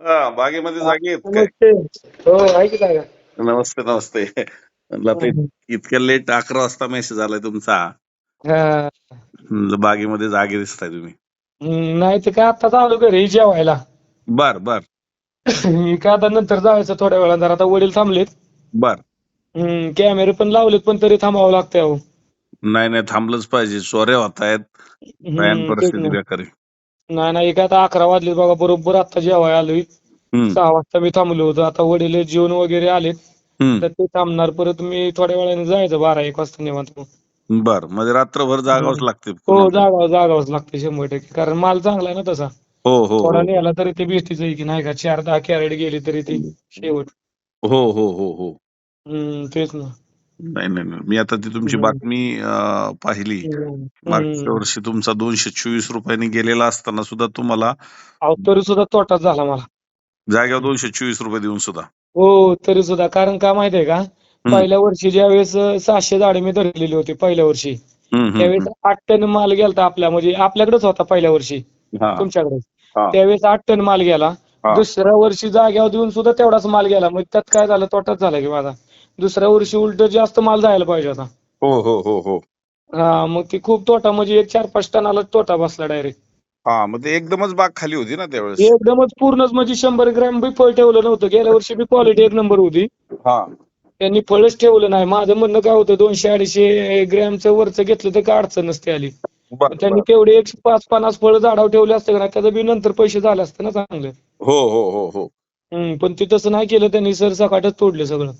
हा बागेमध्ये जागे आहेत काय? नमस्ते. हो नमस्ते नमस्ते. म्हणलं हम्म. इतक्या लेट अकरा वाजता मेसेज आलाय तुमचा. हा. म्हणलं बागेमध्ये जागे दिसताय तुम्ही. हम्म, नाही तर काय आता चालू घरी जेवायला. बर बर. मी काय आता नंतर जायचं थोड्या वेळा जरा आता वडील थांबलेत. बर. हम्म, कॅमेरे पण लावलेत पण तरी थांबावं लागतंय अहो. नाही नाही थांबलंच पाहिजे. चोऱ्या होत आहेत भयान हम्म, तेच परिस्थिती. बेकारी. नाही नाही काय आता अकरा वाजलेत बघा बरोबर आता जेवायला आलोय. हम्म, सहा वाजता मी थांबलो होतो. आता वडील जेवण वगैरे आलेत. हम्म. तर ते थांबणार परत मी थोड्या वेळाने जायचं बारा एक वाजता निवांत. मग. बर म्हणजे रात्रभर जागावंच. लागते हो पुन्हा. जागावं जागावंच लागते शंभर टक्के. कारण माल चांगला आहे ना तसा. हो हो थोडा हो नेला तरी ते बेस्टीच आहे की नाही का? चार दहा कॅरेट गेली तरी ती शेवट. हो हो हो हो. हम्म तेच ना. नाही नाही नाही. मी आता ती तुमची. बातमी अं, पाहिली. मागच्या. वर्षी तुमचा दोनशे चोवीस रुपयांनी गेलेला असताना सुद्धा तुम्हाला अहो तरी सुद्धा तोटाच झाला मला जागेवर दोनशे चोवीस रुपये देऊन सुद्धा हो तरी सुद्धा कारण का माहितीये का. पहिल्या वर्षी ज्या वेळेस सहाशे झाडे मी धरलेली होती पहिल्या वर्षी त्यावेळेस आठ टन माल गेलता आपल्या म्हणजे आपल्याकडेच होता पहिल्या वर्षी. हा, तुमच्याकडे हा. त्यावेळेस आठ टन माल गेला हा. दुसऱ्या वर्षी जाग्यावर देऊन सुद्धा तेवढाच माल गेला मग त्यात काय झालं तोटाच झाला की माझा दुसऱ्या वर्षी उलट जास्त माल जायला पाहिजे होता. हो हो हो हो. हा मग ती खूप तोटा म्हणजे एक चार पाच टनाला तोटा बसला डायरेक्ट हा मग ते एकदमच बाग खाली होती ना त्यावेळेस? एकदमच पूर्णच म्हणजे शंभर ग्रॅम बी फळ ठेवलं नव्हतं. गेल्या वर्षी बी क्वालिटी एक नंबर होती. हा. त्यांनी फळच ठेवलं नाही. माझं म्हणणं काय होतं दोनशे अडीचशे ग्रॅमचं वरचं घेतलं तर काय अडचण नसते आली. बर त्यांनी बर. तेवढे एकशे पाच पन्नास फळ झाडावर ठेवले असते का नाही त्याचं बी नंतर पैसे झाले असते ना चांगले. हो हो हो हो. हम्म, पण ते तसं नाही केलं त्यांनी सर सकाटच तोडले सगळं.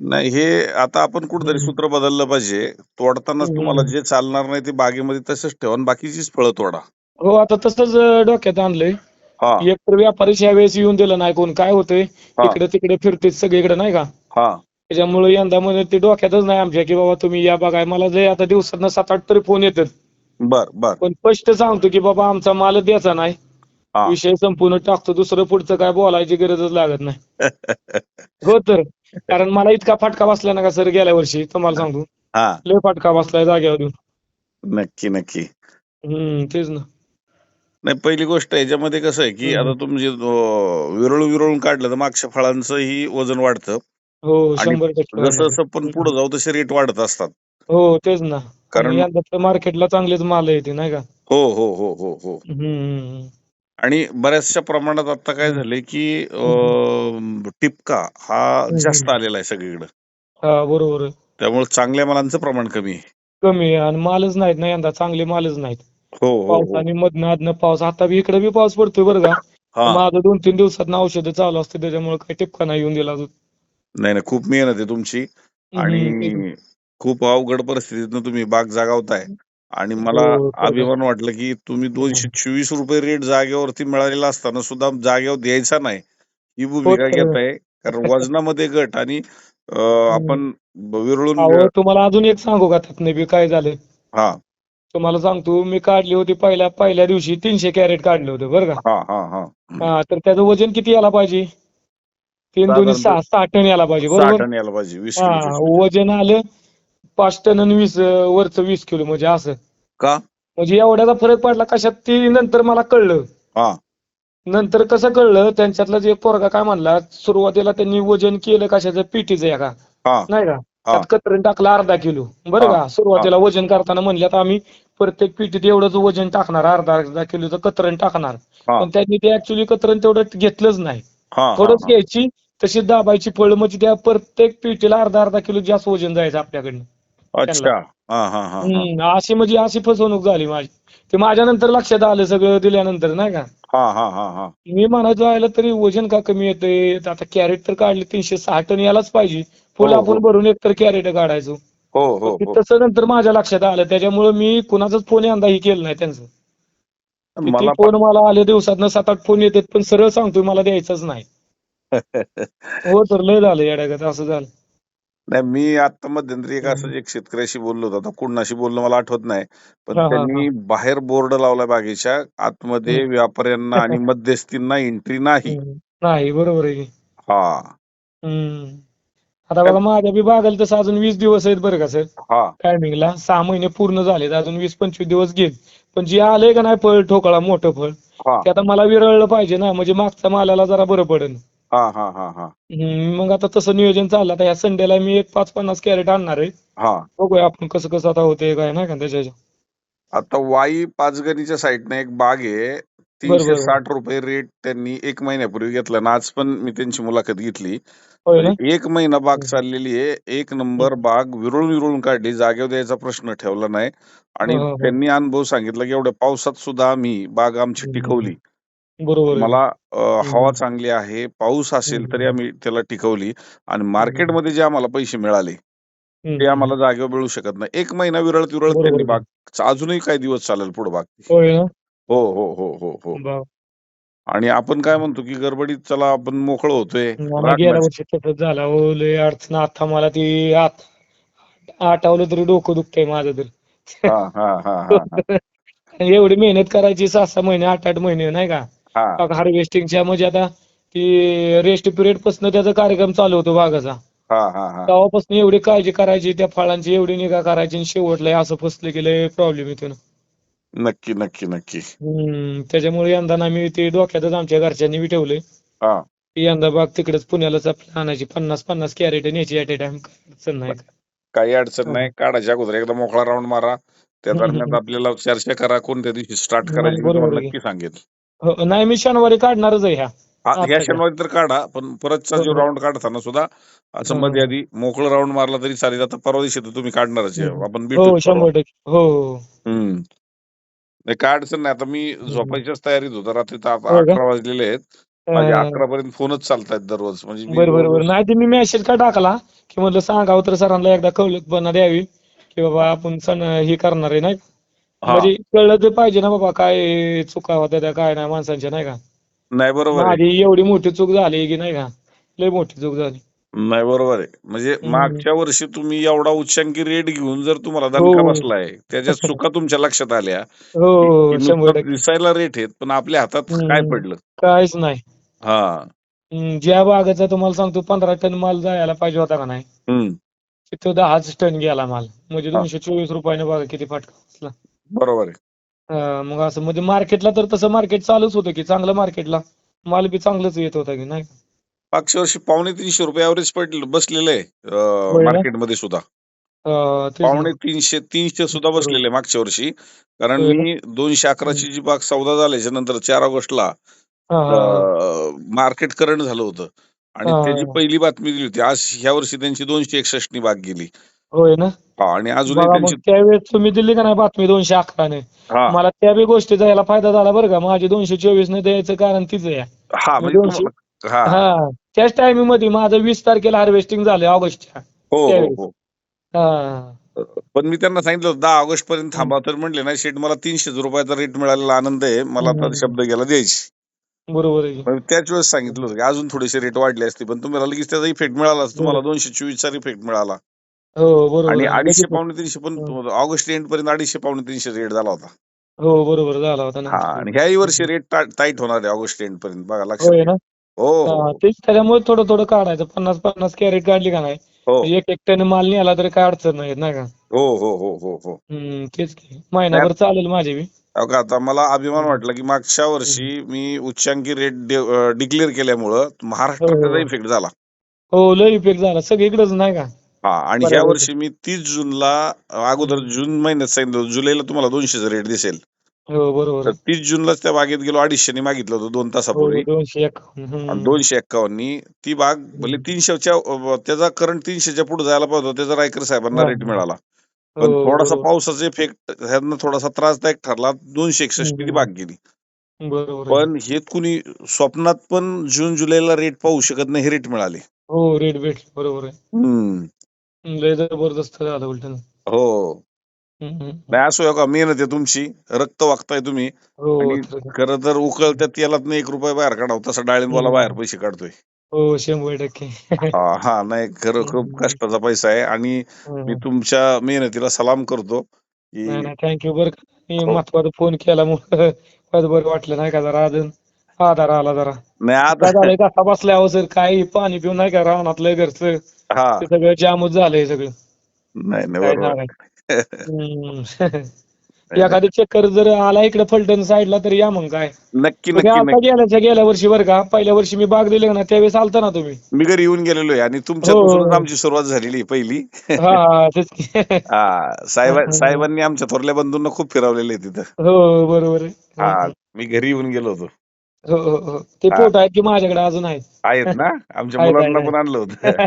नाही हे आता आपण कुठेतरी. सूत्र बदललं पाहिजे. तोडतानाच. तुम्हाला जे चालणार नाही ते बागेमध्ये तसंच ठेवा आणि बाकीचीच फळं तोडा. हो आता तसंच डोक्यात आणलंय. हा. एक तर व्यापारीच यावेळेस येऊन दिलं नाही कोण. काय होतंय? हा. इकडे तिकडे फिरतेच सगळीकडे नाही का? हा. त्याच्यामुळे यंदा मध्ये ते डोक्यातच नाही आमच्या की बाबा तुम्ही या बघाय मला जे आता दिवसातनं सात आठ तरी फोन येतात. बर बर. पण स्पष्ट सांगतो की बाबा आमचा माल द्यायचा नाही. हा. विषय संपूर्ण टाकतो. दुसरं पुढचं काय बोलायची गरजच लागत नाही. हो तर. कारण मला इतका फटका बसला ना का सर गेल्या वर्षी तुम्हाला सांगतो हा. लय फटका बसलाय जागेवर येऊन. नक्की नक्की. हम्म तेच ना. नाही पहिली गोष्ट याच्यामध्ये कसं आहे की. आता तुम्ही अं, विरळून काढलं तर मागच्या फळांचंही वजन वाढतं. हो आणि शंभर टक्के जसं जसं पण. पुढे जाऊ तसे रेट वाढत असतात. हो तेच ना. कारण- आणि यंदा तर मार्केटला चांगलेच माल येते नाही का? हो हो हो हो हो. हम्म. आणि बऱ्याचशा प्रमाणात आता काय. झालंय की अं, टिपका हा जास्त आलेला आहे सगळीकडे. हा बरोबर आहे. त्यामुळे चांगल्या मालांचं प्रमाण कमी आहे. कमी आहे आणि मालच नाहीत ना यंदा चांगले मालच नाहीत. हो हो हो. पावसाने मधनं अधनं पाऊस आता बी इकडे बी पाऊस पडतोय बरं का. हा. माझं दोन तीन दिवसात औषधं चालू असते त्याच्यामुळे काही टिपका नाही येऊन दिला अजून. नाही नाही खूप मेहनत आहे तुमची. हम्म. आणि खूप अवघड परिस्थितीतनं तुम्ही बाग जागावताय आणि मला हो, तर काय. अभिमान वाटलं की तुम्ही दोनशे चोवीस रुपये रेट जागेवरती मिळालेला असताना सुद्धा जागेवर द्यायचा नाही. ही भूमिका तर. घेताय. कारण वजनामध्ये गट आणि आपण विरळून तुम्हाला अजून एक सांगू का? त्यातनं बी काय झालं? हा. तुम्हाला सांगतो मी काढली होती पहिल्या पहिल्या दिवशी तीनशे कॅरेट काढले होते बरं का? हा हा हा. हा तर त्याचं वजन किती यायला पाहिजे? तीन दोन्ही सहा सहा टन यायला पाहिजे बरोबर? हा वजन आलं पाच टन आणि वीस अं, वरचं वीस किलो म्हणजे असं. का? म्हणजे एवढ्याचा फरक पडला कशात? ती नंतर मला कळलं. हा. नंतर कसं कळलं? त्यांच्यातला जे पोरगा काय म्हणला सुरुवातीला त्यांनी वजन केलं कशाचं? पिटीचं या का हा. नाही का. त्यात कतरण टाकलं अर्धा किलो. बरं हा, का सुरुवातीला वजन करताना म्हणल्यात आम्ही प्रत्येक पिटीत एवढंच वजन टाकणार अर्धा अर्धा किलोचं कतरण टाकणार. हा. पण त्यांनी ते ऍक्च्युली कतरण तेवढं घेतलंच नाही. हा. थोडंच हा. घ्यायची तशी दाबायची फळ म्हणजे त्या प्रत्येक पिटीला अर्धा अर्धा किलो जास्त वजन जायचं आपल्याकडनं. अच्छा. हा हा हा हा. हम्म, अशी म्हणजे अशी फसवणूक झाली माझी. ते माझ्या नंतर लक्षात आलं सगळं दिल्यानंतर नाही का? हा हा हा हा. मी म्हणायचो आयला तरी वजन का कमी येतंय? आता कॅरेट तर काढले तीनशे सहा टन यायलाच पाहिजे. फुल हो, आपण हो. भरून एक तर कॅरेट काढायचो. हो हो ते हो. तसं नंतर माझ्या लक्षात आलं. त्याच्यामुळे मी कुणाचाच फोन यंदाही केलं नाही त्यांचं. किती मला फोन मला आले दिवसात सात आठ फोन येतात पण सरळ सांगतोय मला द्यायचंच नाही. हो तर लय झालं येड्यागत असं झालं. नाही मी आता मध्यंतरी एक असं. एक शेतकऱ्याशी बोललो होतो. आता कुणाशी बोललो मला आठवत नाही. पण हा, हा, त्यांनी बाहेर बोर्ड लावला बागेच्या. आतमध्ये हम्म. व्यापाऱ्यांना आणि मध्यस्थींना एंट्री नाही. हम्म. नाही बरोबर आहे की. हा. हम्म. आता बघा माझ्या बी बागायला तसं अजून वीस दिवस आहेत बरं का सर. हा. टायमिंगला सहा महिने पूर्ण झालेत. अजून वीस पंचवीस दिवस घेत. पण जे आलंय का नाही फळ ठोकळा मोठं फळ हा. ते आता मला विरळलं पाहिजे ना. म्हणजे मागच्या मालाला जरा बरं पडेल. हा हा हा हा. हम्म, मग आता तसं नियोजन चाललं. आता ह्या संडेला मी एक पाच पन्नास कॅरेट आणणार आहे. हा. बघूया आपण कसं कसं आता होतंय काय नाही का त्याच्या आता वाई पाचगणीच्या साईडने एक बाग आहे. तीनशे. साठ रुपये रेट त्यांनी एक महिन्यापूर्वी घेतला. ना आज पण मी त्यांची मुलाखत घेतली. होय ना? एक महिना बाग. चाललेली आहे. एक नंबर बाग विरळून विरळून काढली. जागेवर द्यायचा प्रश्न ठेवला नाही. आणि हो, हो, हो. त्यांनी अनुभव सांगितला की एवढ्या पावसात सुद्धा आम्ही बाग आमची हम्म, टिकवली. बरोबर आहे. मला अ, हवा हम्म. चांगली आहे पाऊस असेल तरी. आम्ही त्याला टिकवली आणि मार्केटमध्ये जे आम्हाला पैसे मिळाले ते हम्म. आम्हाला जागेवर मिळू शकत नाही एक महिना विरळत बरोबर त्यांनी आहे. बाग अजूनही काही दिवस चालेल पुढे बाग ती. होय ना हो हो हो हो हो बा- आणि आपण काय म्हणतो की गडबडीत चला आपण मोकळं होतोय राग गेल्या नाही. वर्षी तसंच झालं हो लय अडचण आता मला ती आत आठवलं तरी डोकं दुखतंय माझं तर हा हा हा हा हा. एवढी मेहनत करायची सहा सहा महिने आठ आठ महिने नाही का हा हार्वेस्टिंगच्या म्हणजे आता ती रेस्ट पिरियडपासून त्याचा कार्यक्रम चालू होतो बागाचा हा तेव्हापासून एवढी काळजी करायची त्या फळांची एवढी निगा करायची आणि शेवटला असं फसलं लय प्रॉब्लेम येतो ना. नक्की नक्की नक्की. त्याच्यामुळे यंदा ना मी ते डोक्यातच आमच्या घरच्यांनी बी ठेवलंय की यंदा बाग तिकडेच पुण्यालाच आपल्या आणायची पन्नास पन्नास कॅरेट न्यायची ऍट ए टाइम अडचण नाही. काही अडचण. नाही काढायच्या अगोदर एकदा मोकळा राऊंड मारा. त्या दरम्यान. आपल्याला चर्चा करा कोणत्या दिवशी स्टार्ट करायची. नक्की सांगेन. हो, नाही मी शनिवारी काढणारच आहे ह्या हा, ह्या. शनिवारी तर काढा पण परतचा जो हो, हो. राऊंड काढताना सुद्धा असं हो, मध्ये हो. आधी मोकळं राऊंड मारला तरी चालेल आता परवा दिवशी तर तुम्ही काढणारच आहे हम्म. आपण हो शंभर टक्के हो हो हम्म नाही काय अडचण नाही आता मी झोपायच्याच तयारीत होतो रात्री तर आता हो का? अकरा वाजलेले आहेत माझे अं, अकरा पर्यंत फोनच चालतायत दररोज म्हणजे मी बरं बरं बरं जवळजवळ- नाही ते मी मेसेज का टाकला की म्हटलं सांगावं तर सरांना एकदा कळपणा द्यावी की बाबा आपण सण हे करणार आहे नाही का? म्हणजे कळलं तर पाहिजे ना बाबा काय चुका होत्या त्या काय नाही माणसांच्या नाही का? नाही बरोबर आहे. माझी एवढी मोठी चूक झाली की नाही का? लय मोठी चूक झाली. नाही बरोबर आहे. म्हणजे. मागच्या वर्षी तुम्ही एवढा उच्चांकी रेट घेऊन जर तुम्हाला दणका हो. बसलाय त्याच्या चुका तुमच्या लक्षात आल्या हो हो की शंभर नुसतं टक्के. दिसायला रेट आहेत पण आपल्या हातात हम्म. काय पडलं? काहीच नाही. हा. हम्म, ज्या बागाचा तुम्हाला सांगतो पंधरा टन माल जायला पाहिजे होता का नाही? हम्म. तिथं दहाच टन गेला माल. म्हणजे हा. दोनशे चोवीस रुपयाने बघा किती फटका बसला. बरोबर आहे मग असं म्हणजे मार्केटला तर तसं मार्केट चालूच होतं की चांगलं मार्केटला माल बी चांगलंच येत होता की नाही मागच्या वर्षी पावणे तीनशे रुपये ऍव्हरेज पडलं बसलेलं आहे होय ना? मार्केटमध्ये सुद्धा तेच ना. पावणे तीनशे तीनशे सुद्धा. बसलेले आहे मागच्या वर्षी कारण होय ना? मी दोनशे अकराची जी बाग सौदा झाल्याच्यानंतर चार ऑगस्टला हा हा मार्केट करंट झालं होतं आणि हा. त्याची पहिली बातमी दिली होती आज ह्या वर्षी त्यांची दोनशे एकसष्ट नी बाग गेली. होय ना? हा आणि अजूनही बघा मग त्यांची त्यावेळेस तुम्ही दिली का नाही बातमी दोनशे अकराने? हा. मला त्या बी गोष्टीचा याला फायदा झाला बरं का. माझी दोनशे चोवीस ने द्यायचं कारण तीच आहे. हा मी म्हणजे हा. हा. त्याच टायमिंगमध्ये माझं वीस तारखेला हार्वेस्टिंग झालं ऑगस्टच्या. हो हो त्यावेळेस. हो. हा. पण मी त्यांना सांगितलं होतं, दहा ऑगस्ट पर्यंत थांबा. तर म्हणले नाही शेट मला तीनशे रुपयाचा रेट मिळालेला आनंद आहे. मला आता. शब्द गेला द्यायची. बरोबर आहे. मग त्याच वेळेस सांगितलं होतं की अजून थोडेसे रेट वाढले असते पण तुम्हाला लगेच त्याचा इफेक्ट मिळाला तुम्हाला दोनशे चोवीसचा इफेक्ट मिळाला. हो बरोबर आणि आहे. अडीचशे लगेच- पावणे तीनशे पण. ऑगस्ट एंड पर्यंत अडीचशे पावणे तीनशे रेट झाला होता. हो बरोबर झाला होता हा ना आणि ह्याही वर्षी रेट टाईट होणार आहे ऑगस्ट एंड पर्यंत. बघा लक्षात होय. ना? हो. हो हा, तेच त्याच्यामुळे थोडं थोडं काढायचं. पन्नास पन्नास कॅरेट काढली का नाही? हो. एक एक टन माल निघाला तरी काय अडचण नाही नाही का? हो हो हो हो हो. हम्म तेच की. महिनाभर चालेल माझे बी. अहो का आता मला अभिमान. वाटला की मागच्या वर्षी मी उच्चांकी रेट डिक्लेअर केल्यामुळं महाराष्ट्रात हो, हो. त्याचा इफेक्ट झाला हो लय इफेक्ट झाला सगळीकडेच नाही का हा आणि ह्या बरोबर. वर्षी मी तीस जूनला अगोदर. जून महिन्यात सांगितलं होतं, जुलैला तुम्हाला दोनशेचा रेट दिसेल हो बरोबर तर. तीस जूनलाच त्या बागेत गेलो अडीचशेने मागितलं होतं दोन हो तासापूर्वी दोनशे एक हम्म. आणि दोनशे एक्कावन्ननी ती बाग भले तीनशेच्या अं, त्याचा करंट तीनशेच्या पुढे जायला पाहिजे होता, त्याचा रायकर साहेबांना हा, रेट हा. मिळाला पण हो, थोडासा बरोबर. पावसाचा इफेक्ट ह्यांना थोडासा त्रासदायक ठरला. दोनशे एकसष्ट. बाग गेली. पण हे कुणी स्वप्नात पण जून जुलैला रेट पाहू शकत नाही हे रेट मिळाले. हो रेट भेटले. बरोबर आहे. लय जबरदस्त झालं उलट हो. नाही असो का मेहनत आहे तुमची. रक्त वागताय तुम्ही. हो खरं तर उकळत्या तेलात एक रुपये बाहेर काढावं तसं डाळिंबाला. बाहेर पैसे काढतोय. हो शंभर टक्के. हा हा नाही खरं खूप. कष्टाचा पैसा आहे आणि मी. तुमच्या मेहनतीला सलाम करतो की नाही नाही थँक्यू बरं का. मी हो. महत्त्वाचा फोन केल्यामुळे मला बरं वाटलं नाही का जरा? अजून आधार आला जरा. नाही आता झालंय बसल्यावर सर. काही पाणी पिऊन नाही का रानातलं घरचं? हा. ते सगळं जामच झालंय सगळं. नाही नाही काय बरोबर. सांगायचं हम्म. एखादी चक्कर जर आला इकडे फलटण साईडला तर या मग काय. नक्की नक्की आता नक्की. गेल्याच्या गेल्या वर्षी बरं का पहिल्या वर्षी मी बाग दिले ना त्यावेळेस आलता ना तुम्ही. मी घरी येऊन गेलेलो आहे आणि तुमच्यापासूनच हो. आमची सुरुवात झालेली आहे पहिली. हा हा तेच की. हा साहेबा हम्म. साहेबांनी आमच्या थोरल्या बंधूंना खूप फिरवलेले आहे तिथं. हो बरोबर आहे. हा मी घरी येऊन गेलो होतो. हो हो हो. ते हा. आहेत की माझ्याकडे अजून आहेत? आहेत ना? आमच्या आहेत, मुलांना आहेत. पण आणलं होतं.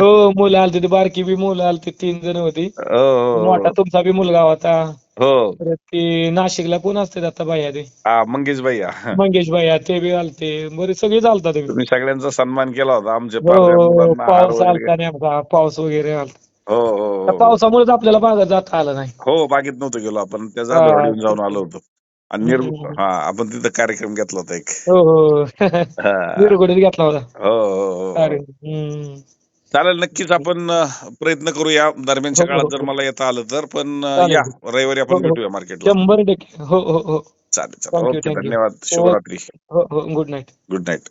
हो मुलं आलती ती बारकी बी मुलं आलती तीन जण होती. हो हो, मोठा तुमचा बी मुलगा होता. हो. हो परत ती नाशिकला कोण असते आता बाया ते? हा मंगेश भैया. मंगेश भैया ते बी आलते. बरे सगळे चालता तुम्ही तुम्ही सगळ्यांचा सन्मान केला होता आमच्या हो मुलांना हार पाऊस वगैरे. आलता नेमका पाऊस वगैरे आलता. हो हो त्या हो पावसामुळेच आपल्याला बागात जाता आलं नाही. हो बागेत नव्हतो गेलो आपण. त्या हा. जाऊन आलो होतो. आणि. हा आपण तिथं कार्यक्रम घेतला होता एक. हो हो. हा. घेतला होता. हो हो हो, अरे हो हम्म. चालेल नक्कीच आपण अं, प्रयत्न करूया. दरम्यानच्या हो, हो, काळात जर हो. मला येता आलं तर पण अं, चालेल. या. रविवारी हो, आपण हो. भेटूया मार्केटला शंभर टक्के. हो हो हो. चालेल Thank चालेल you, ओके thank you. धन्यवाद. शुभरात्री. हो हो. Good night. Good night.